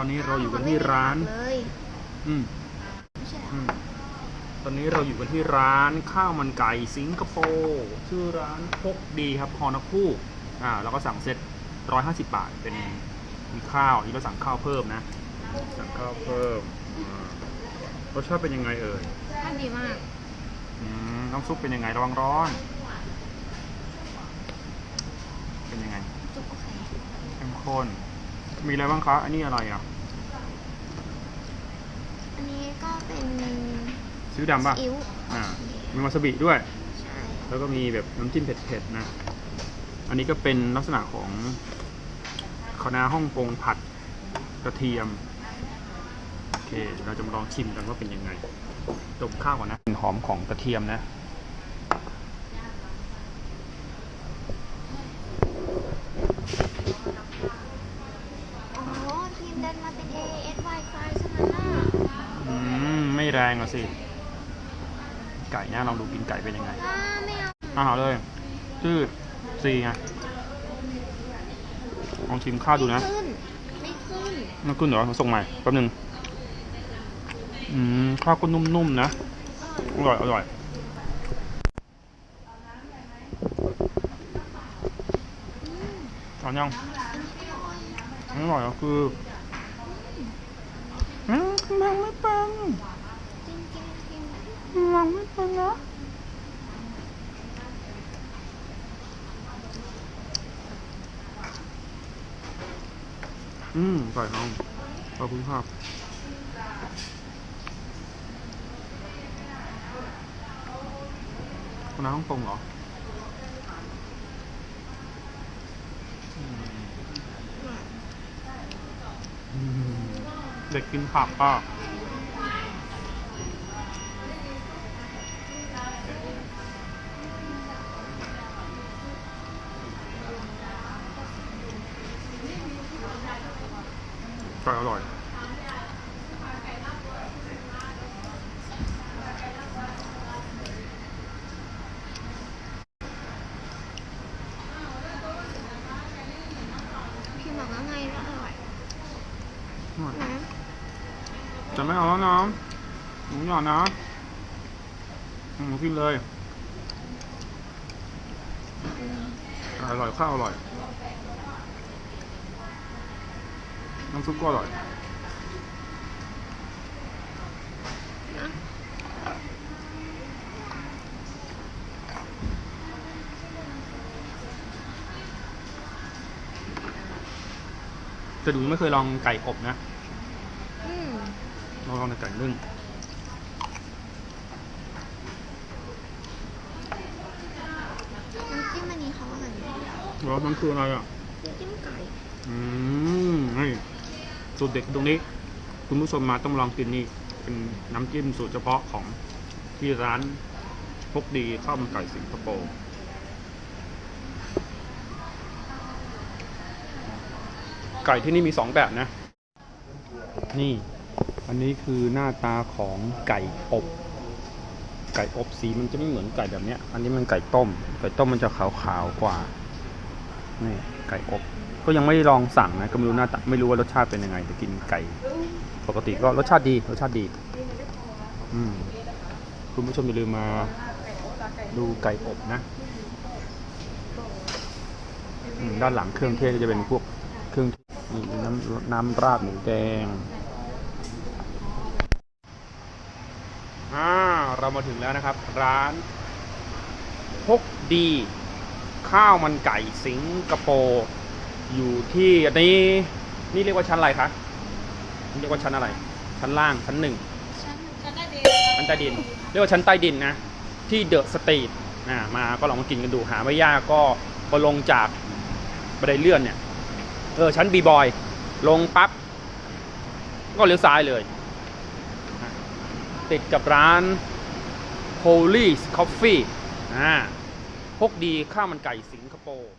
อนนี้เราอยู่กันที่ร้าน เลยอืมไม่ใช่เหรออืมตอนนี้เราอยู่กันที่ร้านข้าวมันไก่สิงคโปร์ชื่อร้านพกดีครับฮอนกคู่อ่าแล้วก็สั่งเซ็ตร้อยห้าสิบบาทเป็นมีข้าวนี่เราสั่งข้าวเพิ่มนะ สั่งข้าวเพิ่มอ่ารสชาติเป็นยังไงเอ่ยท่านดีมากอืมน้ำซุปเป็นยังไงระวังร้อน เป็นยังไง จุกโอเคเข้มข้น มีอะไรบ้างคะ อันนี้อะไรอะ อันนี้ก็เป็นซีอิ๊วดำป่ะอิ๊วอ่า มีวาซาบิด้วย ใช่แล้วก็มีแบบน้ำจิ้มเผ็ดๆนะ อันนี้ก็เป็นลักษณะของคณะน้าฮ่องกงผัดกระเทียม โอเค เราจะมาลองชิมกันว่าเป็นยังไงดมข้าวก่อนนะกลิ่นหอมของกระเทียมนะ โอ้โหทีมเดินมาเป็น AS Wi-Fi ใช่ไหมล่ะ อืม ไม่ แรงอะสิ ไก่นะลองดูกินไก่เป็นยังไงอ่าไม่เอาอาหารเลยชื่อซีไงลองชิมข้าวดูนะไม่ขึ้นไม่ขึ้นมันขึ้นเหรอส่งใหม่แป๊บนึงอืมข้าวก็นุ่มๆนะอร่อยอร่อยตอนยังอร่อยอะคืออืมมันไม่เป็น จริงไม่เป็นนะอืมอร่อยน้องขอบคุณครับคนน้าฮ่องกงเหรออืมเด็กกินผักป่ะอร่อยอร่อยพี่บอกว่าไงว่าอร่อยอร่อยนะจะไม่เอาแล้วนะหมูหยอดนะหมูกินเลยอืมอร่อยข้าวอร่อย น้ำซุปก็อร่อยนะแต่ดูไม่เคยลองไก่อบนะอืมลองลองแต่ไก่นึ่งน้ำจิ้มอันนี้เขาอะไรนะแล้วมันคืออะไรอะ น้ำจิ้มไก่ อืมนี่ สูตรเด็ดตรงนี้ คุณผู้ชมมาต้องลองกินนี่เป็นน้ำจิ้มสูตรเฉพาะของที่ร้านพกดีข้าวมันไก่สิงคโปร์ไก่ที่นี่มีสองแบบนะ นี่ อันนี้คือหน้าตาของไก่อบ ไก่อบสีมันจะไม่เหมือนไก่แบบเนี้ยอันนี้มันไก่ต้ม ไก่ต้มมันจะขาวๆกว่า นี่ไก่อบ ก็ยังไม่ลองสั่งนะก็ไม่รู้หน้าตาไม่รู้ว่ารสชาติเป็นยังไงแต่กินไก่ ปกติก็รสชาติดีรสชาติดี อืมคุณผู้ชมอย่าลืมมาดูไก่อบนะด้านหลังเครื่องเทศก็จะเป็นพวกเครื่องน้ำน้ำราดหมูแดงอ่าเรามาถึงแล้วนะครับ ร้านพกดี ข้าวมันไก่สิงคโปร์ อยู่ที่อันนี้นี่เรียกว่าชั้นอะไรคะนี่เรียกว่าชั้นอะไร ชั้นล่างชั้นหนึ่งฉันจะได้ดีชั้นใต้ดิน เรียกว่าชั้นใต้ดินนะ ที่เดอะสตรีทอ่ามาก็ลองมากินกันดูหาไม่ยากก็พอลงจากบันไดเลื่อนเนี่ยเออชั้นบีบอยลงปั๊บก็เลี้ยวซ้ายเลยอะติดกับร้าน Holy Coffee อ่าพกดีข้าวมันไก่สิงคโปร์